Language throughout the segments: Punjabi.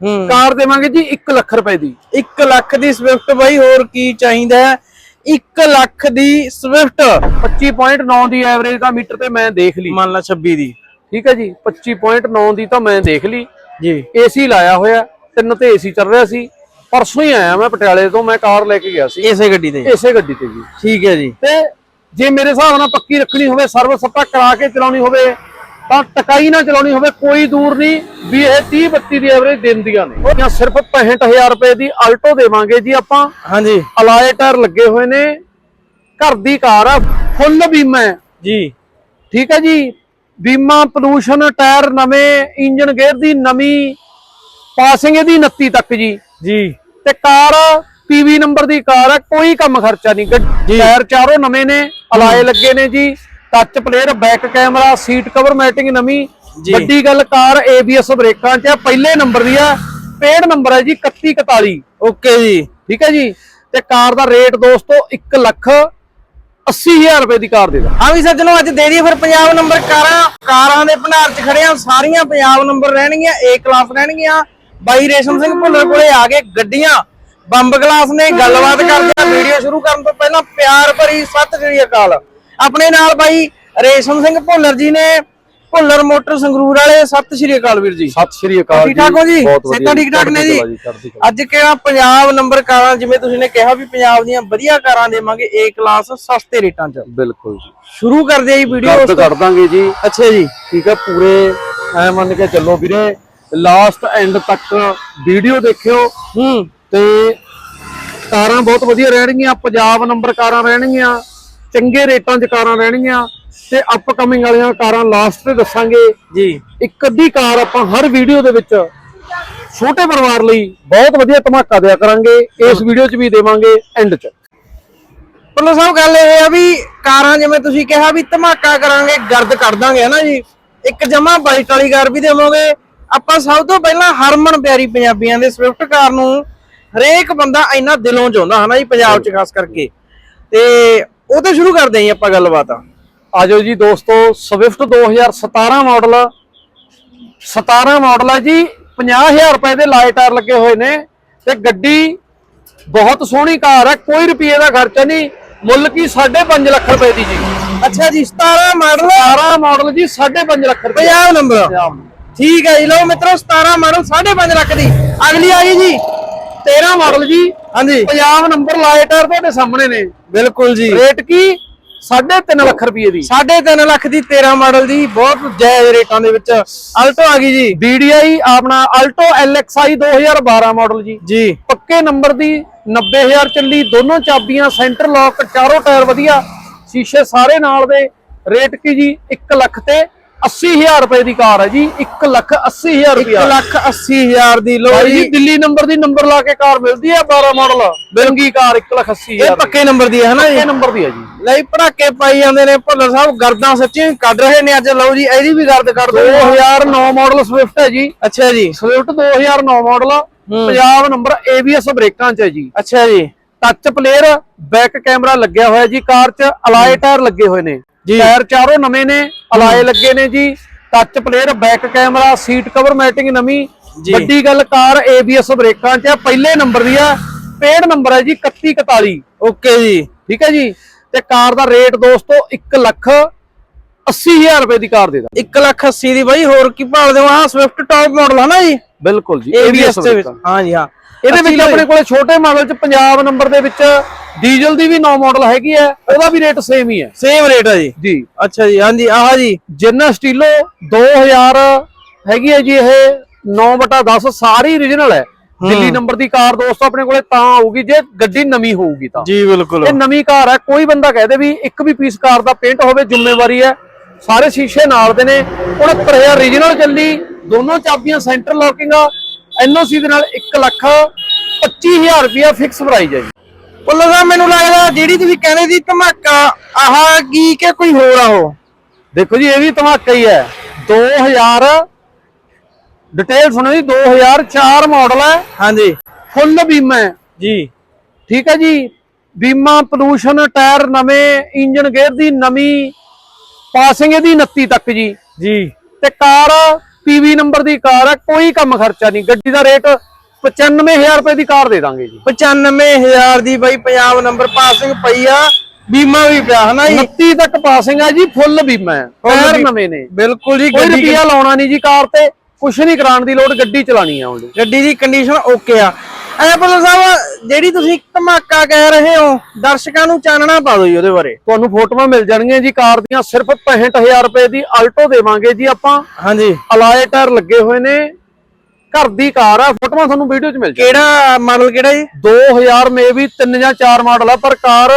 ਕਾਰ ਦੇਵਾਂਗੇ ਜੀ 1 ਲੱਖ ਰੁਪਏ ਦੀ। 1 ਲੱਖ ਦੀ ਸਵਿਫਟ ਬਾਈ ਹੋਰ ਕੀ ਚਾਹੀਦਾ ਹੈ? 1 ਲੱਖ ਦੀ ਸਵਿਫਟ। 25.9 ਦੀ ਐਵਰੇਜ ਦਾ ਮੀਟਰ ਤੇ ਮੈਂ ਦੇਖ ਲਈ। ਮੰਨ ਲਾ 26 ਦੀ। ਠੀਕ ਹੈ ਜੀ 25.9 ਦੀ ਤਾਂ ਮੈਂ ਦੇਖ ਲਈ। ਜੀ। ਏਸੀ ਲਾਇਆ ਹੋਇਆ ਤਿੰਨ ਤੇ ਏਸੀ ਚੱਲ ਰਿਹਾ ਸੀ। ਪਰਸੋਂ ਹੀ ਆਇਆ ਮੈਂ ਪਟਿਆਲੇ ਤੋਂ ਮੈਂ ਕਾਰ ਲੈ ਕੇ ਗਿਆ ਸੀ। ਇਸੇ ਗੱਡੀ ਤੇ। ਇਸੇ ਗੱਡੀ ਤੇ ਜੀ। ਠੀਕ ਹੈ ਜੀ। ਤੇ ਜੇ ਮੇਰੇ ਹਿਸਾਬ ਨਾਲ ਪੱਕੀ ਰੱਖਣੀ ਹੋਵੇ ਸਰਵਿਸ ਸੱਪਾ ਕਰਾ ਕੇ ਚਲਾਉਣੀ ਹੋਵੇ ਤਾਂ ਟਕਾਈ ਨਾਲ ਚਲਾਉਣੀ ਹੋਵੇ ਕੋਈ ਦੂਰ ਨਹੀਂ ਵੀ ਇਹ 30 32 ਦੀ ਐਵਰੇਜ ਦਿੰਦੀਆਂ ਨੇ। ਜਾਂ ਸਿਰਫ 65000 ਰੁਪਏ ਦੀ ਆਲਟੋ ਦੇਵਾਂਗੇ ਜੀ ਆਪਾਂ। ਹਾਂਜੀ। ਅਲਾਏ ਟਾਇਰ ਲੱਗੇ ਹੋਏ ਨੇ ਘਰ ਦੀ ਕਾਰ ਆ ਫੁੱਲ ਬੀਮਾ ਜੀ। ਠੀਕ ਹੈ ਜੀ ਬੀਮਾ ਪੋਲੂਸ਼ਨ ਟਾਇਰ ਨਵੇਂ ਇੰਜਨ ਗੇਅਰ ਦੀ ਨਵੀਂ ਪਾਸਿੰਗ ਇਹਦੀ 29 ਤੱਕ ਜੀ। ਜੀ। ਤੇ ਕਾਰ ਪੀਵੀ ਨੰਬਰ ਦੀ ਕਾਰ ਹੈ ਕੋਈ ਕੰਮ ਖਰਚਾ ਨਹੀਂ। ਟਾਇਰ ਚਾਰੋਂ ਨਵੇਂ ਨੇ ਅਲਾਏ ਲੱਗੇ ਨੇ ਜੀ। Touch player back camera seat cover matting ਨਵੀਂ। ਵੱਡੀ ਗੱਲ ਕਾਰ ABS ਬ੍ਰੇਕਾਂ 'ਚ ਪਹਿਲੇ ਨੰਬਰ ਦੀ ਹੈ ਪੇਡ ਨੰਬਰ ਹੈ ਜੀ 3141 ਓਕੇ ਜੀ। ਠੀਕ ਹੈ ਜੀ? ਤੇ ਕਾਰ ਦਾ ਰੇਟ ਦੋਸਤੋ 1 ਲੱਖ 80000 ਰੁਪਏ ਦੀ ਕਾਰ ਦੇ ਦਾ ਹਾਂ ਵੀ ਸੱਜਣੋ ਅੱਜ ਦੇ ਦਈਏ ਫਿਰ ਪੰਜਾਬ ਨੰਬਰ ਕਾਰਾਂ। ਕਾਰਾਂ ਦੇ ਭੰਡਾਰ 'ਚ ਖੜੇ ਆ ਸਾਰੀਆਂ ਪੰਜਾਬ ਨੰਬਰ ਰਹਿਣਗੀਆਂ ਏ ਕਲਾਸ ਰਹਿਣਗੀਆਂ। ਬਾਈ ਰੇਸ਼ਮ ਸਿੰਘ ਭੁੱਲਰ ਕੋਲੇ ਆ ਗਏ ਗੱਡੀਆਂ। ਬੰਬ ਗਲਾਸ ਨੇ ਗੱਲਬਾਤ ਕਰਦੇ ਆ ਵੀਡੀਓ ਸ਼ੁਰੂ ਕਰਨ ਤੋਂ ਪਹਿਲਾਂ ਪਿਆਰ ਭਰੀ ਸਤਿ ਸ੍ਰੀ ਅਕਾਲ। ਆਪਣੇ ਨਾਲ ਬਾਈ ਰੇਸ਼ਮ ਸਿੰਘ ਭੁੱਲਰ ਜੀ ਨੇ ਭੁੱਲਰ ਮੋਟਰ ਸੰਗਰੂਰ ਵਾਲੇ ਸਤਿ ਸ੍ਰੀ ਅਕਾਲ ਵੀਰ ਜੀ। ਸਤਿ ਸ਼੍ਰੀ ਅਕਾਲ ਠੀਕ ਠਾਕ ਹੋ ਜੀ? ਸਿਹਤਾਂ ਠੀਕ ਠਾਕ ਨੇ ਜੀ। ਅੱਜ ਕਿਹੜਾ ਪੰਜਾਬ ਨੰਬਰ ਕਾਰਾਂ ਜਿਵੇਂ ਤੁਸੀਂ ਨੇ ਕਿਹਾ ਵੀ ਪੰਜਾਬ ਦੀਆਂ ਵਧੀਆ ਕਾਰਾਂ ਦੇਵਾਂਗੇ ਏ ਕਲਾਸ ਸਸਤੇ ਰੇਟਾਂ 'ਚ। ਬਿਲਕੁਲ ਜੀ। ਸ਼ੁਰੂ ਕਰਦੇ ਆ ਜੀ ਵੀਡੀਓ ਗੱਦ ਕਰ ਦਾਂਗੇ ਜੀ। ਅੱਛਾ ਜੀ। ਠੀਕ ਹੈ ਪੂਰੇ ਐ ਮੰਨ ਕੇ ਚੱਲੋ ਵੀਰੇ ਲਾਸਟ ਐਂਡ ਤੱਕ ਵੀਡੀਓ ਦੇਖਿਓ। ਹੂੰ। ਤੇ ਕਾਰਾਂ ਬਹੁਤ ਵਧੀਆ ਰਹਿਣਗੀਆਂ ਪੰਜਾਬ ਨੰਬਰ ਕਾਰਾਂ ਰਹਿਣਗੀਆਂ। ਚੰਗੇ ਰੇਟਾਂ 'ਚ ਕਾਰਾਂ ਰਹਿਣਗੀਆਂ ਤੇ ਅਪਕਮਿੰਗ ਵਾਲੀਆਂ ਕਾਰਾਂ ਲਾਸਟ ਤੇ ਦੱਸਾਂਗੇ। ਜੀ। ਇੱਕ ਅੱਧੀ ਕਾਰ ਆਪਾਂ ਹਰ ਵੀਡੀਓ ਦੇ ਵਿੱਚ ਛੋਟੇ ਪਰਿਵਾਰ ਲਈ ਬਹੁਤ ਵਧੀਆ ਧਮਾਕਾ ਦਿਆ ਕਰਾਂਗੇ। ਇਸ ਵੀਡੀਓ 'ਚ ਵੀ ਦੇਵਾਂਗੇ ਐਂਡ 'ਚ। ਪੱਲੋ ਸਾਹਿਬ ਗੱਲ ਇਹ ਆ ਵੀ ਕਾਰਾਂ ਜਿਵੇਂ ਤੁਸੀਂ ਕਿਹਾ ਵੀ ਧਮਾਕਾ ਕਰਾਂਗੇ ਗਰਦ ਕਰ ਦਾਂਗੇ ਹਨਾ ਜੀ? ਇੱਕ ਜਮਾ ਬਾਈਟ ਵਾਲੀ ਕਾਰ ਵੀ ਦੇਵਾਂਗੇ। ਆਪਾਂ ਸਭ ਤੋਂ ਪਹਿਲਾਂ ਹਰਮਨ ਪਿਆਰੀ ਪੰਜਾਬੀਆਂ ਦੇ ਸਵਿਫਟ ਕਾਰ ਨੂੰ ਹਰੇਕ ਬੰਦਾ ਇੰਨਾ ਦਿਲੋਂ ਚਾਹੁੰਦਾ ਹਨਾ ਜੀ ਪੰਜਾਬ 'ਚ ਖਾਸ ਕਰਕੇ। ਤੇ ਉਹ ਤੇ ਸ਼ੁਰੂ ਕਰਦੇ ਆਂ ਜੀ ਆਪਾਂ ਗੱਲਬਾਤ। ਆਜੋ ਜੀ ਦੋਸਤੋ ਸਵਿਫਟ 2017 ਮਾਡਲ 17 ਮਾਡਲ ਹੈ ਜੀ 50000 ਰੁਪਏ ਦੇ ਲਾਏ ਟਾਇਰ ਲੱਗੇ ਹੋਏ ਨੇ ਤੇ ਗੱਡੀ ਬਹੁਤ ਸੋਹਣੀ ਕਾਰ ਹੈ ਕੋਈ ਰੁਪਏ ਦਾ ਖਰਚਾ ਨਹੀਂ ਮੁੱਲ ਕੀ 5.5 ਲੱਖ ਰੁਪਏ ਦੀ ਜੀ। ਅੱਛਾ ਜੀ 17 ਮਾਡਲ 17 ਮਾਡਲ ਜੀ 5.5 ਲੱਖ ਰੁਪਏ। ਪੰਜਾਬ ਨੰਬਰ। ਪੰਜਾਬ ਨੂੰ। ਠੀਕ ਹੈ ਜੀ ਲਓ ਮਿੱਤਰੋ 17 ਮਾਡਲ 5.5 ਲੱਖ ਦੀ। ਅਗਲੀ ਆ ਗਈ ਜੀ। 13 ਮਾਡਲ ਜੀ। ਹਾਂਜੀ। ਪੰਜਾਬ ਨੰਬਰ ਲਾਏ ਟਾਇਰ ਤੁਹਾਡੇ ਸਾਹਮਣੇ ਨੇ। ਬਿਲਕੁਲ ਜੀ। ਰੇਟ ਕੀ? 3.5 ਲੱਖ ਰੁਪਏ ਦੀ। 3.5 ਲੱਖ ਦੀ 13 ਮਾਡਲ ਦੀ ਬਹੁਤ ਜਾਇਜ਼ ਰੇਟਾਂ ਦੇ ਵਿੱਚ ਅਲਟੋ ਆ ਗਈ ਜੀ। DDI ਆਪਣਾ ਆਲਟੋ LXI 2012 ਮਾਡਲ ਜੀ। ਜੀ। ਪੱਕੇ ਨੰਬਰ ਦੀ 90000 ਚੱਲੀ ਦੋਨੋਂ ਚਾਬੀਆਂ ਸੈਂਟਰ ਲੌਕ ਚਾਰੋਂ ਟਾਇਰ ਵਧੀਆ। ਸ਼ੀਸ਼ੇ ਸਾਰੇ ਨਾਲ ਦੇ। ਰੇਟ ਕੀ ਜੀ? 1 ਲੱਖ ਤੇ 80000 ਰੁਪਏ ਦੀ ਕਾਰ ਹੈ ਜੀ 1 ਲੱਖ 80000 1 ਰੁਪਏ ਲੱਖ 80 ਹਜ਼ਾਰ ਦੀ ਲੋ ਜੀ। ਦਿੱਲੀ ਨੰਬਰ ਦੀ ਨੰਬਰ ਲਾ ਕੇ ਕਾਰ ਮਿਲਦੀ ਹੈ 12 ਮਾਡਲ। ਬਿਰੰਗੀ ਕਾਰ 1 ਲੱਖ 80 ਇਹ ਪੱਕੇ ਨੰਬਰ ਦੀ ਹੈ ਹਨਾ ਜੀ? ਪੱਕੇ ਨੰਬਰ ਦੀ ਹੈ ਜੀ। ਲਈ ਪੜਾਕੇ ਪਾਈ ਜਾਂਦੇ ਨੇ ਭੁੱਲਰ ਸਾਹਿਬ ਗਰਦਾਂ ਸੱਚੀ ਕੱਢ ਰਹੇ ਨੇ ਅੱਜ। ਲਓ ਜੀ ਇਹਦੀ ਵੀ ਗਰਦ ਕੱਢ ਦੋ 2009 ਮਾਡਲ ਸਵਿਫਟ ਹੈ ਜੀ। ਅੱਛਾ ਜੀ। Swift 2009 model Punjab number ABS ਬ੍ਰੇਕਾਂ ਚ ਹੈ ਜੀ। ਅੱਛਾ ਜੀ। ਟੱਚ ਪਲੇਅਰ ਬੈਕ ਕੈਮਰਾ ਲੱਗਿਆ ਹੋਇਆ ਜੀ ਕਾਰ 'ਚ। ਅਲਾਏ ਟਾਇਰ ਲੱਗੇ ਹੋਏ ਨੇ। ਟਾਇਰ ਚਾਰੋਂ ਨਵੇਂ ਨੇ ਅਲਾਏ ਲੱਗੇ ਨੇ ਜੀ। Touch player back camera seat cover matting ਨਵੀਂ। ਵੱਡੀ ਗੱਲ ਕਾਰ ABS ਬ੍ਰੇਕਾਂ 'ਚ ਪਹਿਲੇ ਨੰਬਰ ਦੀ ਹੈ ਪੇਡ ਨੰਬਰ ਹੈ ਜੀ 3141 ਓਕੇ ਜੀ। ਠੀਕ ਹੈ ਜੀ? ਤੇ ਕਾਰ ਦਾ ਰੇਟ ਦੋਸਤੋ 1 ਲੱਖ 80000 ਰੁਪਏ ਦੀ ਕਾਰ ਦੇ ਦਾ 1 ਲੱਖ 80 ਦੀ ਬਾਈ ਹੋਰ ਕੀ ਭਾਲਦੇ ਹੋ? ਆਹ ਸਵਿਫਟ ਟੌਪ ਮਾਡਲ ਹੈ ਨਾ ਜੀ? ਬਿਲਕੁਲ ਜੀ ABS ਦੇ ਵਿੱਚ। ਹਾਂ ਜੀ ਹਾਂ। ਇਹਦੇ ਵਿੱਚ 80 ਆਪਣੇ ਕੋਲੇ ਛੋਟੇ ਮਾਡਲ 'ਚ ਪੰਜਾਬ ਨੰਬਰ ਦੇ ਵਿੱਚ ਡੀਜ਼ਲ ਦੀ ਵੀ 9 ਮਾਡਲ ਹੈਗੀ ਹੈ ਉਹਦਾ ਵੀ ਰੇਟ ਸੇਮ ਹੀ ਹੈ। ਸੇਮ ਰੇਟ ਹੈ ਜੀ। ਜੀ। ਅੱਛਾ ਜੀ ਹਾਂਜੀ ਆਹ ਜੀ। ਜਿੰਨਾ ਸਟੀਲੋ 2000 ਹੈਗੀ ਹੈ ਜੀ ਇਹ 9/10 ਸਾਰੀ origignal ਹੈ। ਦਿੱਲੀ ਨੰਬਰ ਦੀ ਕਾਰ ਦੋਸਤੋ ਆਪਣੇ ਕੋਲੇ ਤਾਂ ਆਊਗੀ ਜੇ ਗੱਡੀ ਨਵੀਂ ਹੋਊਗੀ ਤਾਂ। ਜੀ ਬਿਲਕੁਲ। ਇਹ ਨਵੀਂ ਕਾਰ ਹੈ ਕੋਈ ਬੰਦਾ ਕਹਦੇ ਵੀ ਇੱਕ ਵੀ ਪੀਸ ਕਾਰ ਦਾ ਪੇਂਟ ਹੋਵੇ ਜ਼ਿੰਮੇਵਾਰੀ ਹੈ। ਸਾਰੇ ਸ਼ੀਸ਼ੇ ਨਾਲ ਦੇ ਨੇ। 69000 origignal ਚੱਲੀ ਦੋਨੋਂ ਚਾਬੀਆਂ ਸੈਂਟਰ ਲੌਕਿੰਗ ਐਨਓਸੀ ਦੇ ਨਾਲ 1 ਲੱਖ 25000 ਰੁਪਇਆ ਫਿਕਸ ਪ੍ਰਾਈਸ ਹੈ ਜੀ। ਸਾਹਿਬ ਮੈਨੂੰ ਲੱਗਦਾ ਜਿਹੜੀ ਤੁਸੀਂ ਕਹਿੰਦੇ ਸੀ ਧਮਾਕਾ ਆਹ ਕੀ ਕਿ ਕੋਈ ਹੋਰ ਆ ਉਹ? ਦੇਖੋ ਜੀ ਇਹ ਵੀ ਧਮਾਕਾ ਹੀ ਹੈ। 2000 ਡਿਟੇਲ ਸੁਣੋ ਜੀ 2004 ਮਾਡਲ ਹੈ। ਹਾਂਜੀ। ਫੁੱਲ ਬੀਮਾ ਹੈ। ਜੀ। ਠੀਕ ਹੈ ਜੀ। ਬੀਮਾ ਪੋਲੂਸ਼ਨ ਟਾਇਰ ਨਵੇਂ ਇੰਜਨ ਗੇਅਰ ਦੀ ਨਵੀਂ ਪਾਸਿੰਗ ਇਹਦੀ 29 ਤੱਕ ਜੀ। ਜੀ। ਤੇ ਕਾਰ ਪੀਵੀ ਨੰਬਰ ਦੀ ਕਾਰ ਹੈ ਕੋਈ ਕੰਮ ਖਰਚਾ ਨਹੀਂ। ਗੱਡੀ ਦਾ ਰੇਟ 95000 ਰੁਪਏ ਦੀ ਕਾਰ ਦੇ ਦਾਂਗੇ ਜੀ। 95000 ਦੀ ਬਾਈ ਪੰਜਾਬ ਨੰਬਰ ਪਾਸਿੰਗ ਪਈ ਆ ਬੀਮਾ ਵੀ ਪਿਆ ਹਨਾ ਜੀ? 29 ਤੱਕ ਪਾਸਿੰਗ ਹੈ ਜੀ ਫੁੱਲ ਬੀਮਾ ਹੈ। ਟਾਇਰ ਨਵੇਂ ਨੇ। ਬਿਲਕੁਲ ਜੀ ਕੋਈ ਗੱਡੀ ਰੁਪਿਆ ਲਾਉਣਾ ਨਹੀਂ ਜੀ ਕਾਰ ਤੇ ਕੁਛ ਨਹੀਂ ਕਰਾਉਣ ਦੀ ਲੋੜ ਗੱਡੀ ਚਲਾਣੀ ਆ ਉਹਦੀ ਗੱਡੀ ਦੀ ਕੰਡੀਸ਼ਨ ਓਕੇ ਆ। ਐ ਭੁੱਲਰ ਸਾਹਿਬ ਜਿਹੜੀ ਤੁਸੀਂ ਧਮਾਕਾ ਕਹਿ ਰਹੇ ਹੋ ਦਰਸ਼ਕਾਂ ਨੂੰ ਚਾਨਣਾ ਪਾ ਦਿਓ ਜੀ ਉਹਦੇ ਬਾਰੇ। ਤੁਹਾਨੂੰ ਫੋਟੋਆਂ ਮਿਲ ਜਾਣਗੀਆਂ ਜੀ ਕਾਰ ਦੀਆਂ ਸਿਰਫ 65000 ਰੁਪਏ ਦੀ ਆਲਟੋ ਦੇਵਾਂਗੇ ਜੀ ਆਪਾਂ। ਹਾਂਜੀ। ਅਲਾਏ ਟਾਇਰ ਲੱਗੇ ਹੋਏ ਨੇ ਘਰ ਦੀ ਕਾਰ ਆ ਫੋਟੋਆਂ ਤੁਹਾਨੂੰ ਵੀਡੀਓ 'ਚ ਮਿਲ ਜਾਣਗੀਆਂ। ਕਿਹੜਾ ਮਾਡਲ ਕਿਹੜਾ ਜੀ? 2000 ਮੇ ਵੀ 3 ਜਾਂ 4 ਮਾਡਲ ਆ ਪਰ ਕਾਰ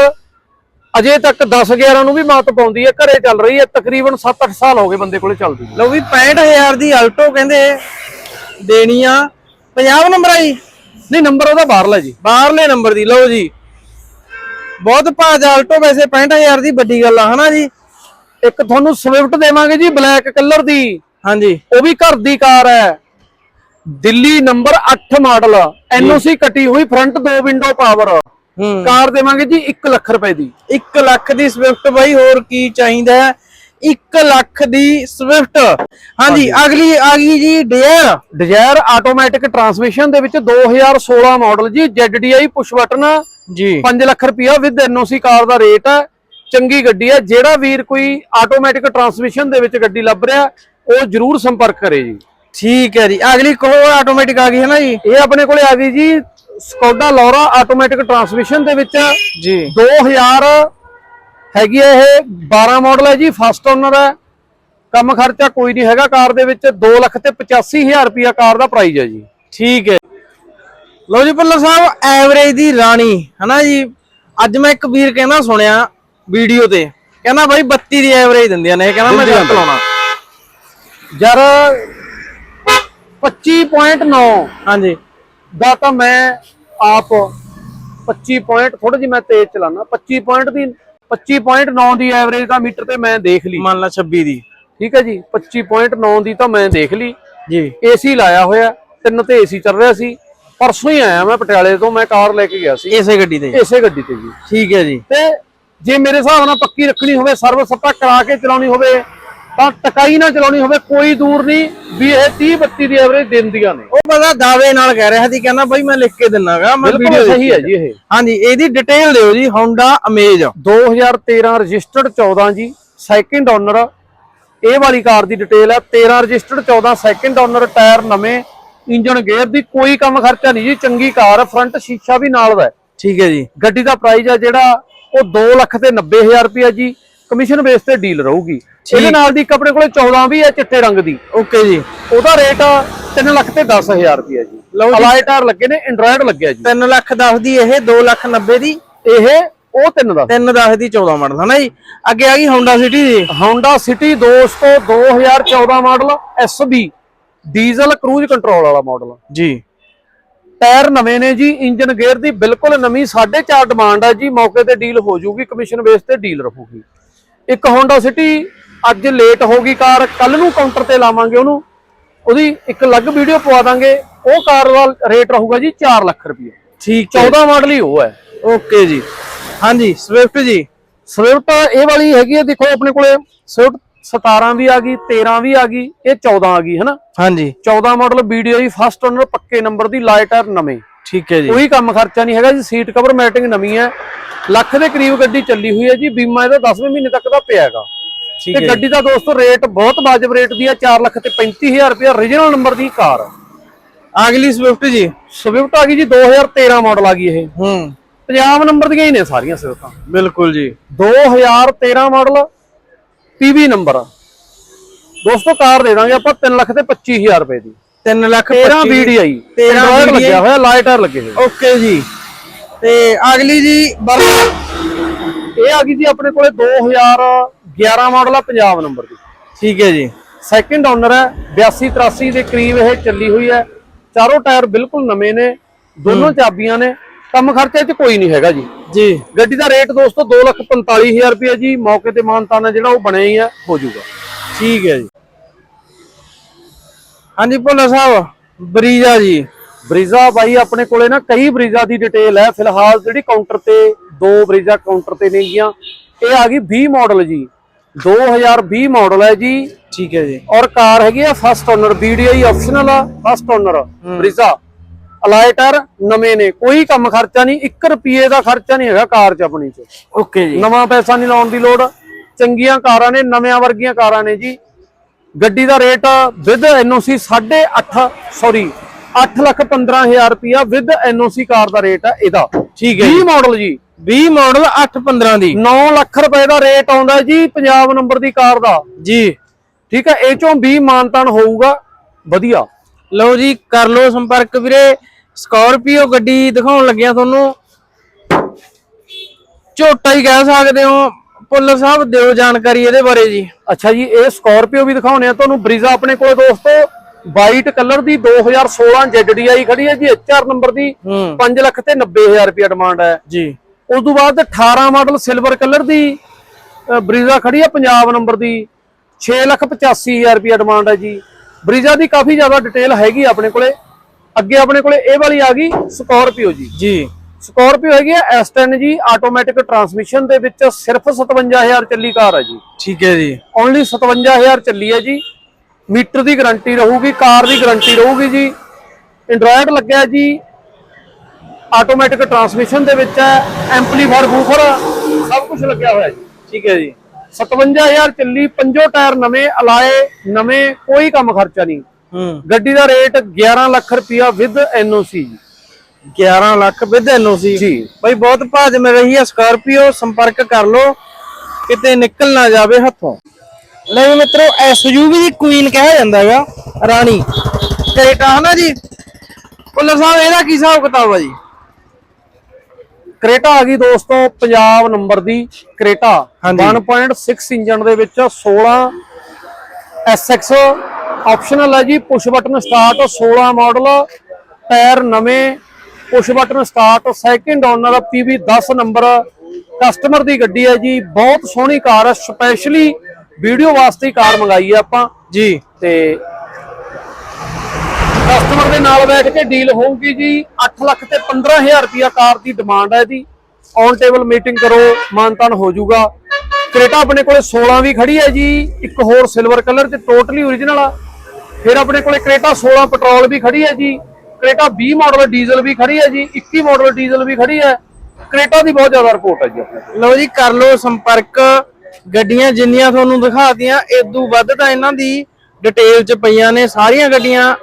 ਅਜੇ ਤੱਕ 10 11 ਨੂੰ ਵੀ ਮਾਤ ਪਾਉਂਦੀ ਹੈ ਘਰੇ ਚੱਲ ਰਹੀ ਹੈ ਤਕਰੀਬਨ 7-8 ਸਾਲ ਹੋ ਗਏ ਬੰਦੇ ਕੋਲੇ ਚੱਲਦੀ। ਲਓ ਵੀ 65000 ਦੀ ਆਲਟੋ ਕਹਿੰਦੇ ਦੇਣੀ ਆ। ਪੰਜਾਬ ਨੰਬਰ ਆ ਜੀ? ਨਹੀਂ ਨੰਬਰ ਉਹਦਾ ਬਾਹਰਲਾ ਜੀ। ਬਾਹਰਲੇ ਨੰਬਰ ਦੀ ਲਓ ਜੀ। ਬਹੁਤ ਭਾਜ ਆਲਟੋ ਵੈਸੇ 65000 ਦੀ ਵੱਡੀ ਗੱਲ ਆ ਹਨਾ ਜੀ? ਇੱਕ ਤੁਹਾਨੂੰ ਸਵਿਫਟ ਦੇਵਾਂਗੇ ਜੀ ਬਲੈਕ ਕਲਰ ਦੀ। ਹਾਂਜੀ। ਉਹ ਵੀ ਘਰ ਦੀ ਕਾਰ ਹੈ। ਦਿੱਲੀ ਨੰਬਰ 8 ਮਾਡਲ ਐਨਓਸੀ ਕੱਟੀ ਹੋਈ ਫਰੰਟ ਦੋ ਵਿੰਡੋ ਪਾਵਰ ਕਾਰ ਦੇਵਾਂਗੇ ਜੀ 1 ਲੱਖ ਰੁਪਏ ਦੀ। 1 ਲੱਖ ਦੀ ਸਵਿਫਟ ਬਾਈ ਹੋਰ ਕੀ ਚਾਹੀਦਾ ਹੈ? 1 ਲੱਖ ਦੀ ਸਵਿਫਟ ਹਾਂਜੀ ਅਗਲੀ ਆ ਗਈ ਜੀ ਡੇਅਰ ਡਿਜ਼ਾਇਰ ਆਟੋਮੈਟਿਕ ਟਰਾਂਸਮਿਸ਼ਨ ਦੇ ਵਿੱਚ 2016 ਮਾਡਲ ਜੀ ZDI ਪੁਸ਼ ਬਟਨ ਜੀ। 5 ਲੱਖ ਰੁਪਇਆ ਵਿਦ ਐਨਓਸੀ ਕਾਰ ਦਾ ਰੇਟ ਹੈ। ਚੰਗੀ ਗੱਡੀ ਹੈ। ਜਿਹੜਾ ਵੀਰ ਕੋਈ ਆਟੋਮੈਟਿਕ ਟਰਾਂਸਮਿਸ਼ਨ ਦੇ ਵਿੱਚ ਗੱਡੀ ਲੱਭ ਰਿਹਾ ਉਹ ਜਰੂਰ ਸੰਪਰਕ ਕਰੇ ਜੀ। ਠੀਕ ਹੈ ਜੀ। ਅਗਲੀ ਕੋ ਆਟੋਮੈਟਿਕ ਆ ਗਈ ਹੈ ਨਾ ਜੀ। ਇਹ ਆਪਣੇ ਕੋਲੇ ਆ ਗਈ ਜੀ ਸਕੋਡਾ ਲੋਰਾ ਆਟੋਮੈਟਿਕ ਟਰਾਂਸਮਿਸ਼ਨ ਦੇ ਵਿੱਚ। ਜੀ। 2000 ਹੈਗੀ ਹੈ ਇਹ 12 ਮਾਡਲ ਹੈ ਜੀ ਫਸਟ ਓਨਰ ਹੈ। ਕੰਮ ਖਰਚਾ ਕੋਈ ਨਹੀਂ ਹੈਗਾ ਕਾਰ ਦੇ ਵਿੱਚ 2 ਲੱਖ ਤੇ 85000 ਰੁਪਇਆ ਕਾਰ ਦਾ ਪ੍ਰਾਈਸ ਹੈ ਜੀ। ਠੀਕ ਹੈ। ਲਓ ਜੀ ਭੱਲਾ ਸਾਹਿਬ ਐਵਰੇਜ ਦੀ ਰਾਣੀ ਹਨਾ ਜੀ? ਅੱਜ ਮੈਂ ਇੱਕ ਵੀਰ ਕਹਿੰਦਾ ਸੁਣਿਆ ਵੀਡੀਓ ਤੇ ਕਹਿੰਦਾ ਬਾਈ 32 ਦੀ ਐਵਰੇਜ ਦਿੰਦੀਆਂ ਨੇ ਇਹ ਕਹਿੰਦਾ ਮੈਂ ਜੱਟ ਲਾਉਣਾ। ਯਾਰ 25.9 ਹਾਂਜੀ। ਦਾ ਤਾਂ ਮੈਂ ਆਪ 25 ਪੁਆਇੰਟ ਥੋੜਾ ਜਿਹਾ ਮੈਂ ਤੇਜ਼ ਚਲਾਣਾ 25 ਪੁਆਇੰਟ ਦੀ 25.9 ਦੀ ਐਵਰੇਜ ਦਾ ਮੀਟਰ ਤੇ ਮੈਂ ਦੇਖ ਲਈ। ਮੰਨ ਲਾ 26 ਦੀ। ਠੀਕ ਹੈ ਜੀ 25.9 ਦੀ ਤਾਂ ਮੈਂ ਦੇਖ ਲਈ। ਜੀ। ਏਸੀ ਲਾਇਆ ਹੋਇਆ ਤਿੰਨ ਤੇ ਏਸੀ ਚੱਲ ਰਿਹਾ ਸੀ। ਪਰਸੋਂ ਹੀ ਆਇਆ ਮੈਂ ਪਟਿਆਲੇ ਤੋਂ ਮੈਂ ਕਾਰ ਲੈ ਕੇ ਗਿਆ ਸੀ। ਇਸੇ ਗੱਡੀ ਤੇ। ਇਸੇ ਗੱਡੀ ਤੇ ਜੀ। ਠੀਕ ਹੈ ਜੀ। ਤੇ ਜੇ ਮੇਰੇ ਹਿਸਾਬ ਨਾਲ ਪੱਕੀ ਰੱਖਣੀ ਹੋਵੇ ਸਰਵਿਸ ਸੱਪਾ ਕਰਾ ਕੇ ਚਲਾਉਣੀ ਹੋਵੇ ਤਾਂ ਟਕਾਈ ਨਾਲ ਚਲਾਉਣੀ ਹੋਵੇ ਕੋਈ ਦੂਰ ਨਹੀਂ ਵੀ ਇਹ 30 32 ਦੀ ਐਵਰੇਜ ਦਿੰਦੀਆਂ ਨੇ। ਉਹ ਬੰਦਾ ਦਾਅਵੇ ਨਾਲ ਕਹਿ ਰਿਹਾ ਸੀ ਕਹਿੰਦਾ ਬਾਈ ਮੈਂ ਲਿਖ ਕੇ ਦਿੰਨਾਗਾ ਮੈਂ ਵੀਡੀਓ ਸਹੀ ਹੈ ਜੀ ਇਹ। ਹਾਂਜੀ ਇਹਦੀ ਡਿਟੇਲ ਦਿਓ ਜੀ Honda Amaze 2013 ਰਜਿਸਟਰਡ 14 ਜੀ ਸੈਕਿੰਡ ਓਨਰ ਇਹ ਵਾਲੀ ਕਾਰ ਦੀ ਡਿਟੇਲ ਹੈ 13 ਰਜਿਸਟਰਡ 14 ਸੈਕਿੰਡ ਓਨਰ ਟਾਇਰ ਨਵੇਂ ਇੰਜਨ ਗੇਅਰ ਦੀ ਕੋਈ ਕੰਮ ਖਰਚਾ ਨਹੀਂ ਜੀ ਚੰਗੀ ਕਾਰ ਫਰੰਟ ਸ਼ੀਸ਼ਾ ਵੀ ਨਾਲ ਦਾ ਠੀਕ ਹੈ ਜੀ। ਗੱਡੀ ਦਾ ਪ੍ਰਾਈਸ ਹੈ ਜਿਹੜਾ ਉਹ 2 ਲੱਖ ਤੇ 90000 ਰੁਪਏ ਜੀ ਕਮਿਸ਼ਨ ਬੇਸ ਤੇ ਡੀਲ ਰਹੂਗੀ। ਇਹਦੇ ਨਾਲ ਦੀ ਇੱਕ ਆਪਣੇ ਕੋਲੇ 14 ਵੀ ਹੈ ਚਿੱਟੇ ਰੰਗ ਦੀ। ਓਕੇ ਜੀ। ਉਹਦਾ ਰੇਟ 3 ਲੱਖ ਤੇ 10000 ਰੁਪਏ ਜੀ। ਲਓ ਜੀ। ਅਲਾਈ ਟਾਇਰ ਲੱਗੇ ਨੇ ਐਂਡਰੋਇਡ ਲੱਗਿਆ ਜੀ। 3 ਲੱਖ 10 ਦੀ ਇਹ 2 ਲੱਖ 90 ਦੀ। ਇਹ ਉਹ ਤਿੰਨ ਦਾ 3 10 ਦੀ 14 ਮਾਡਲ ਹੈ ਨਾ ਜੀ? ਅੱਗੇ ਆ ਗਈ Honda City ਦੀ Honda City ਦੋਸਤੋ 2014 model SB diesel cruise control ਵਾਲਾ ਮਾਡਲ। ਜੀ। ਟਾਇਰ ਨਵੇਂ ਨੇ ਜੀ ਇੰਜਨ ਗੇਅਰ ਦੀ ਬਿਲਕੁਲ ਨਵੀਂ 4.5 ਡਿਮਾਂਡ ਹੈ ਜੀ ਮੌਕੇ ਤੇ ਡੀਲ ਹੋ ਜਾਊਗੀ ਕਮਿਸ਼ਨ ਬੇਸ ਤੇ ਡੀਲ ਰਹੂਗੀ। ਇੱਕ Honda City ਅੱਜ ਲੇਟ ਹੋ ਗਈ ਕਾਰ ਕੱਲ ਨੂੰ ਕਾਊਂਟਰ ਤੇ ਲਾਵਾਂਗੇ ਉਹਨੂੰ। ਉਹਦੀ ਇੱਕ ਅਲੱਗ ਵੀਡੀਓ ਪਵਾ ਦਾਂਗੇ। ਉਹ ਕਾਰ ਦਾ ਰੇਟ ਰਹੂਗਾ ਜੀ 4 ਲੱਖ ਰੁਪਏ। ਠੀਕ ਹੈ। 14 ਮਾਡਲ ਹੀ ਉਹ ਹੈ। ਓਕੇ ਜੀ। ਹਾਂਜੀ Swift ਜੀ। ਸਵਿਫਟ ਇਹ ਵਾਲੀ ਹੈਗੀ ਹੈ ਦੇਖੋ ਆਪਣੇ ਕੋਲੇ ਸਵਿਫਟ 17 ਵੀ ਆ ਗਈ 13 ਵੀ ਆ ਗਈ ਇਹ 14 ਆ ਗਈ ਹੈਨਾ? ਹਾਂਜੀ। 14 ਮਾਡਲ BDI ਫਸਟ ਓਨਰ ਪੱਕੇ ਨੰਬਰ ਦੀ ਲਾਈਟ ਟਾਇਰ ਨਵੇਂ। ਠੀਕ ਹੈ ਜੀ। ਕੋਈ ਕੰਮ ਖਰਚਾ ਨਹੀਂ ਹੈਗਾ ਜੀ ਸੀਟ ਕਵਰ ਮੈਟਿੰਗ ਨਵੀਂ ਹੈ। ਲੱਖ ਦੇ ਕਰੀਬ ਗੱਡੀ ਚੱਲੀ ਹੋਈ ਹੈ ਜੀ ਬੀਮਾ ਇਹਦਾ 10ਵੇਂ ਮਹੀਨੇ ਤੱਕ ਦਾ ਪਿਆ ਹੈਗਾ। ਠੀਕ ਤੇ ਹੈ ਗੱਡੀ ਦਾ ਦੋਸਤੋ ਰੇਟ ਬਹੁਤ ਵਾਜਬ ਰੇਟ ਦੀ ਹੈ 4 ਲੱਖ ਤੇ 35000 ਰੁਪਏ origignal ਨੰਬਰ ਦੀ ਕਾਰ। ਅਗਲੀ Swift ਜੀ। ਸਵਿਫਟ ਆ ਗਈ ਜੀ 2013 ਮਾਡਲ ਆ ਗਈ ਇਹ। ਹੂੰ। ਪੰਜਾਬ ਨੰਬਰ ਦੀਆਂ ਹੀ ਨੇ ਸਾਰੀਆਂ ਸਵਿਫਟਾਂ ਬਿਲਕੁਲ ਜੀ। 2013 ਮਾਡਲ ਪੀਵੀ ਨੰਬਰ ਦੋਸਤੋ ਕਾਰ ਦੇ ਦਾਂਗੇ ਆਪਾਂ 3 ਲੱਖ ਤੇ 25000 ਰੁਪਏ ਦੀ। 3 ਲੱਖ 13 25 BDI 13 Android BDI ਲੱਗਿਆ ਹੋਇਆ ਲਾਈਟਰ ਲੱਗੇ ਹੋਏ। ਓਕੇ ਜੀ। ਤੇ ਅਗਲੀ ਜੀ ਇਹ ਆ ਗਈ ਜੀ ਆਪਣੇ ਕੋਲੇ 2011 ਮਾਡਲ ਆ ਪੰਜਾਬ ਨੰਬਰ ਦੀ। ਠੀਕ ਹੈ ਜੀ। ਸੈਕਿੰਡ ਓਨਰ ਹੈ 82 83 ਦੇ ਕਰੀਬ ਇਹ ਚੱਲੀ ਹੋਈ ਹੈ। ਚਾਰੋਂ ਟਾਇਰ ਬਿਲਕੁਲ ਨਵੇਂ ਨੇ ਦੋਨੋਂ ਚਾਬੀਆਂ ਨੇ। ਕੰਮ ਖਰਚੇ 'ਚ ਕੋਈ ਨਹੀਂ ਹੈਗਾ ਜੀ। ਜੀ। ਗੱਡੀ ਦਾ ਰੇਟ ਦੋਸਤੋ 245000 ਰੁਪਏ ਜੀ। ਮੌਕੇ ਤੇ ਮਾਨਤਾਨਾ ਜਿਹੜਾ ਉਹ ਬਣਿਆ ਹੀ ਆ ਹੋ ਜਾਊਗਾ। ਠੀਕ ਹੈ ਜੀ। ਹਾਂਜੀ ਭੋਲਾ ਸਾਹਿਬ ਬਰੀਜਾ ਜੀ। ਬਰੀਜ਼ਾ ਬਾਈ ਆਪਣੇ ਕੋਲੇ ਨਾ ਕਈ ਬਰੀਜ਼ਾ ਦੀ ਡਿਟੇਲ ਹੈ। ਫਿਲਹਾਲ ਜਿਹੜੀ ਕਾਊਂਟਰ ਤੇ ਦੋ ਬਰੀਜ਼ਾ ਕਾਊਂਟਰ ਤੇ ਨੇਗੀਆਂ ਇਹ ਆ ਗਈ 20 ਮਾਡਲ ਜੀ। 2020 ਮਾਡਲ ਹੈ ਜੀ। ਠੀਕ ਹੈ ਜੀ। ਔਰ ਕਾਰ ਹੈਗੀ ਆ ਫਸਟ ਓਨਰ BDI ਆਪਸ਼ਨਲ ਆ ਫਸਟ ਓਨਰ ਬ੍ਰਿਜ਼ਾ। ਅਲਾਈਟਰ ਨਵੇਂ ਨੇ ਕੋਈ ਕੰਮ ਖਰਚਾ ਨਹੀਂ 1 ਰੁਪਏ ਦਾ ਖਰਚਾ ਨਹੀਂ ਹੈਗਾ ਕਾਰ 'ਚ ਆਪਣੀ 'ਚ। ਓਕੇ ਜੀ। ਨਵਾਂ ਪੈਸਾ ਨਹੀਂ ਲਾਉਣ ਦੀ ਲੋੜ। ਚੰਗੀਆਂ ਕਾਰਾਂ ਨੇ ਨਵਿਆਂ ਵਰਗੀਆਂ ਕਾਰਾਂ ਨੇ ਜੀ। ਗੱਡੀ ਦਾ rate with NOC 8.5 sorry 8 lakh 15000 ਰੁਪਿਆ ਵਿਦ ਐਨਓਸੀ ਕਾਰ ਦਾ ਰੇਟ ਹੈ ਇਹਦਾ। ਠੀਕ ਹੈ 20 ਮਾਡਲ ਜੀ। 20 ਮਾਡਲ 815 ਦੀ। 9 ਲੱਖ ਰੁਪਏ ਦਾ ਰੇਟ ਆਉਂਦਾ ਜੀ ਪੰਜਾਬ ਨੰਬਰ ਦੀ ਕਾਰ ਦਾ। ਜੀ। ਠੀਕ ਹੈ ਇਹ ਚੋਂ 20 ਮਾਨਤਾਨ ਹੋਊਗਾ। ਵਧੀਆ। ਲਓ ਜੀ ਕਰ ਲਓ ਸੰਪਰਕ ਵੀਰੇ। ਸਕਾਰਪੀਓ ਗੱਡੀ ਦਿਖਾਉਣ ਲੱਗਿਆ ਤੁਹਾਨੂੰ। ਝੋਟਾ ਹੀ ਕਹਿ ਸਕਦੇ ਹੋ। ਪੁੱਲਰ ਸਾਹਿਬ ਦਿਓ ਜਾਣਕਾਰੀ ਇਹਦੇ ਬਾਰੇ ਜੀ। ਅੱਛਾ ਜੀ ਇਹ ਸਕਾਰਪੀਓ ਵੀ ਦਿਖਾਉਣੇ ਆ। ਤੁਹਾਨੂੰ ਬਰੀਜ਼ਾ ਆਪਣੇ ਕੋਲੇ ਦੋਸਤੋ ਵਾਈਟ ਕਲਰ ਦੀ 2016 ZDI ਖੜੀ ਹੈ ਜੀ। HR ਨੰਬਰ ਦੀ ਹੂੰ। 5 ਲੱਖ ਤੇ 90000 ਰੁਪਏ ਡਿਮਾਂਡ ਹੈ। ਜੀ। ਉਸ ਤੋਂ ਬਾਅਦ 18 ਮਾਡਲ ਸਿਲਵਰ ਕਲਰ ਦੀ ਬਰੀਜ਼ਾ ਖੜੀ ਹੈ ਪੰਜਾਬ ਨੰਬਰ ਦੀ। 6 ਲੱਖ 85000 ਰੁਪਏ ਡਿਮਾਂਡ ਹੈ ਜੀ। ਬਰੀਜ਼ਾ ਦੀ ਕਾਫੀ ਜ਼ਿਆਦਾ ਡਿਟੇਲ ਹੈਗੀ ਆਪਣੇ ਕੋਲੇ। ਅੱਗੇ ਆਪਣੇ ਕੋਲੇ ਇਹ ਵਾਲੀ ਆ ਗਈ ਸਕਾਰਪੀਓ ਜੀ। ਜੀ। ਸਕਾਰਪੀਓ ਹੈਗੀ ਹੈ S10 ਜੀ ਆਟੋਮੈਟਿਕ ਟਰਾਂਸਮਿਸ਼ਨ ਦੇ ਵਿੱਚ ਸਿਰਫ 57000 ਚੱਲੀ ਕਾਰ ਹੈ ਜੀ। ਠੀਕ ਹੈ ਜੀ। ਓਨਲੀ 57000 ਚੱਲੀ ਹੈ ਜੀ। ਮੀਟਰ ਦੀ ਗਾਰੰਟੀ ਰਹੂਗੀ ਕਾਰ ਦੀ ਗਾਰੰਟੀ ਰਹੂਗੀ ਜੀ। ਐਂਡਰੋਇਡ ਲੱਗਿਆ ਜੀ ਆਟੋਮੈਟਿਕ ਟਰਾਂਸਮਿਸ਼ਨ ਦੇ ਵਿੱਚ ਹੈ ਐਂਪਲੀਫਾਇਰ ਬੂਫਰ ਸਭ ਕੁਝ ਲੱਗਿਆ ਹੋਇਆ ਜੀ। ਠੀਕ ਹੈ ਜੀ। 57000 ਚੱਲੀ ਪੰਜੋ ਟਾਇਰ ਨਵੇਂ ਅਲਾਏ ਨਵੇਂ ਕੋਈ ਕੰਮ ਖਰਚਾ ਨਹੀਂ। ਹੂੰ। ਗੱਡੀ ਦਾ ਰੇਟ 11 ਲੱਖ ਰੁਪਿਆ ਵਿਦ ਐਨਓਸੀ ਜੀ। 11 ਲੱਖ ਵਿਦ ਐਨਓਸੀ ਜੀ। ਬਈ ਬਹੁਤ ਭਾਜ ਮਿਲ ਰਹੀ ਹੈ ਸਕਾਰਪੀਓ ਸੰਪਰਕ ਕਰ ਲਓ ਕਿਤੇ ਨਿਕਲ ਨਾ ਜਾਵੇ ਹੱਥੋਂ। ਲੈ ਵੀ ਮਿੱਤਰੋ ਐਸਯੂਵੀ ਦੀ ਕੁਈਨ ਕਿਹਾ ਜਾਂਦਾ ਹੈਗਾ ਰਾਣੀ। ਕਰੇਟਾ ਹਨਾ ਜੀ ਪੁੱਲਰ ਸਾਹਿਬ ਇਹਦਾ ਕੀ ਹਿਸਾਬ ਕਿਤਾਬ ਆ ਜੀ? ਕ੍ਰੇਟਾ ਆ ਗਈ ਦੋਸਤੋ ਪੰਜਾਬ ਨੰਬਰ ਦੀ ਕ੍ਰੇਟਾ। ਹਾਂਜੀ। 1.6 ਇੰਜਨ ਦੇ ਵਿੱਚ 16 SX ਆਪਸ਼ਨਲ ਹੈ ਜੀ push button start 16 model tyre ਨਵੇਂ push button start second owner PV 10 number customer ਦੀ ਗੱਡੀ ਹੈ ਜੀ ਬਹੁਤ ਸੋਹਣੀ ਕਾਰ ਹੈ ਸਪੈਸ਼ਲੀ ਵੀਡੀਓ ਵਾਸਤੇ ਹੀ ਕਾਰ ਮੰਗਾਈ ਹੈ ਆਪਾਂ। ਜੀ। ਤੇ ਕਸਟਮਰ ਦੇ ਨਾਲ ਬੈਠ ਕੇ ਡੀਲ ਹੋਊਗੀ ਜੀ 8 ਲੱਖ ਤੇ 15000 ਰੁਪਿਆ ਕਾਰ ਦੀ ਡਿਮਾਂਡ ਹੈ ਜੀ। ਔਨ ਟੇਬਲ ਮੀਟਿੰਗ ਕਰੋ ਮਾਨਤਾਨ ਹੋ ਜਾਊਗਾ। ਕ੍ਰੇਟਾ ਆਪਣੇ ਕੋਲੇ 16 ਵੀ ਖੜੀ ਹੈ ਜੀ ਇੱਕ ਹੋਰ ਸਿਲਵਰ ਕਲਰ ਤੇ ਟੋਟਲੀ ਓਰੀਜਨਲ ਆ। ਫਿਰ ਆਪਣੇ ਕੋਲੇ ਕ੍ਰੇਟਾ 16 ਪੈਟਰੋਲ ਵੀ ਖੜੀ ਹੈ ਜੀ। ਕ੍ਰੇਟਾ 20 ਮਾਡਲ ਡੀਜ਼ਲ ਵੀ ਖੜੀ ਹੈ ਜੀ 21 ਮਾਡਲ ਡੀਜ਼ਲ ਵੀ ਖੜੀ ਹੈ। ਕ੍ਰੇਟਾ ਦੀ ਬਹੁਤ ਜ਼ਿਆਦਾ ਰਿਪੋਰਟ ਹੈ ਜੀ। ਲਓ ਜੀ ਕਰ ਲਓ ਸੰਪਰਕ। ਗੱਡੀਆਂ ਜਿੰਨੀਆਂ ਤੁਹਾਨੂੰ ਦਿਖਾਤੀਆਂ ਇਦੋਂ ਵੱਧ ਤਾਂ ਇਹਨਾਂ ਦੀ ਡਿਟੇਲ ਚ ਪਈਆਂ ਨੇ। ਸਾਰੀਆਂ ਗੱਡੀਆਂ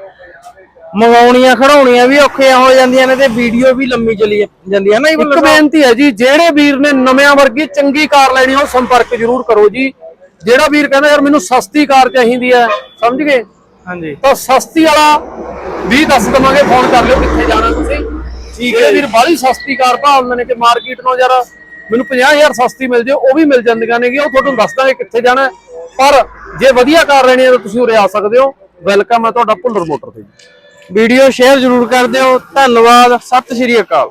ਮੰਗਾਉਣੀਆਂ ਖੜਾਉਣੀਆਂ ਵੀ ਔਖੀਆਂ ਹੋ ਜਾਂਦੀਆਂ ਨੇ ਤੇ ਵੀਡੀਓ ਵੀ ਲੰਮੀ ਚਲੀ ਜਾਂਦੀ ਹੈ ਨਾ ਇਹ ਇੱਕ? ਬੇਨਤੀ ਹੈ ਜੀ ਜਿਹੜੇ ਵੀਰ ਨੇ ਨਵਿਆਂ ਵਰਗੀ ਚੰਗੀ ਕਾਰ ਲੈਣੀ ਉਹ ਸੰਪਰਕ ਜ਼ਰੂਰ ਕਰੋ ਜੀ। ਜਿਹੜਾ ਵੀਰ ਕਹਿੰਦਾ ਯਾਰ ਮੈਨੂੰ ਸਸਤੀ ਕਾਰ ਚਾਹੀਦੀ ਹੈ। ਸਮਝ ਗਏ? ਹਾਂਜੀ। ਤਾਂ ਸਸਤੀ ਵਾਲਾ ਵੀ ਦੱਸ ਦਵਾਂਗੇ ਫੋਨ ਕਰ ਲਿਓ ਕਿੱਥੇ ਜਾਣਾ ਤੁਸੀਂ। ਠੀਕ ਹੈ ਵੀਰ ਬਾਹਲੀ ਸਸਤੀ ਕਾਰ ਭਾਲਦੇ ਨੇ ਕਿ ਮਾਰਕੀਟ ਨੂੰ ਯਾਰ ਮੈਨੂੰ 50000 ਸਸਤੀ ਮਿਲ ਜੇ ਉਹ ਵੀ ਮਿਲ ਜਾਂਦੀਆਂ ਨੇ ਉਹ ਤੁਹਾਨੂੰ ਦੱਸ ਦਾਂਗੇ ਕਿੱਥੇ ਜਾਣਾ। ਪਰ ਜੇ ਵਧੀਆ ਕਾਰ ਲੈਣੀ ਹੈ ਤਾਂ ਤੁਸੀਂ ਉਰੇ ਆ ਸਕਦੇ ਹੋ। ਵੈਲਕਮ ਹੈ ਤੁਹਾਡਾ ਭੁੱਲਰ ਮੋਟਰ ਤੇ। ਵੀਡੀਓ ਸ਼ੇਅਰ ਜ਼ਰੂਰ ਕਰ ਦਿਓ। ਧੰਨਵਾਦ। ਸਤਿ ਸ਼੍ਰੀ ਅਕਾਲ।